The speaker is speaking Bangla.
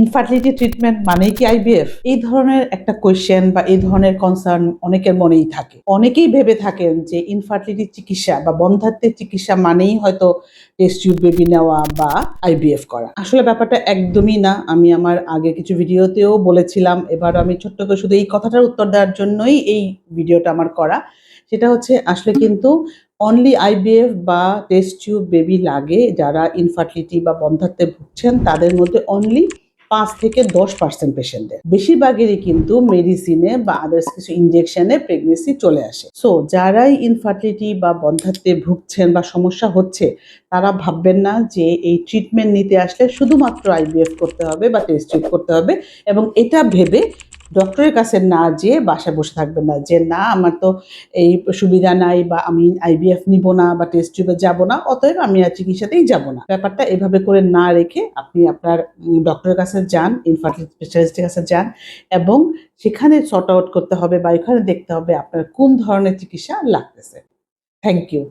ইনফার্টিলিটি ট্রিটমেন্ট মানেই কি আইভিএফ এই ধরনের একটা কোয়েশ্চেন বা এই ধরনের কনসার্ন অনেকের মনেই থাকে। অনেকেই ভেবে থাকেন যে ইনফার্টিলিটি চিকিৎসা বা বন্ধাত্বের চিকিৎসা মানেই হয়তো টেস্ট টিউব বেবি নেওয়া বা আইভিএফ করা। আসলে ব্যাপারটা একদমই না। আমি আমার আগে কিছু ভিডিওতেও বলেছিলাম, এবার আমি ছোট্ট করে শুধু এই কথাটার উত্তর দেওয়ার জন্যই এই ভিডিওটা আমার করা। সেটা হচ্ছে, আসলে কিন্তু অনলি আইবিএফ বা টেস্ট টিউব বেবি লাগে যারা ইনফার্টিলিটি বা বন্ধাত্বে ভুগছেন, তাদের মধ্যে অনলি পাঁচ থেকে দশ পার্সেন্ট পেশেন্টদের বেশিরভাগেরই কিন্তু মেডিসিনে বা আদার্স কিছু ইনজেকশনে প্রেগনেন্সি চলে আসে। সো যারাই ইনফার্টিলিটি বা বন্ধাত্বে ভুগছেন বা সমস্যা হচ্ছে, তারা ভাববেন না যে এই ট্রিটমেন্ট নিতে আসলে শুধুমাত্র আইবিএফ করতে হবে বা টেস্ট করতে হবে। এবং এটা ভেবে ডক্টরের কাছে না যেয়ে বাসায় বসে থাকবেন না, যে না আমার তো এই সুবিধা নাই বা আমি আইবিএফ নিব না বা টেস্ট টিউবে যাব না, অতএব আমি আর চিকিৎসাতেই যাব না। ব্যাপারটা এভাবে করে না রেখে আপনি আপনার ডক্টরের কাছে যান ইনফার্টিলিটি স্পেশালিস্টের কাছে যান এবং সেখানে সর্ট আউট করতে হবে বা এখানে দেখতে হবে আপনার কোন ধরনের চিকিৎসা লাগতেছে। Thank you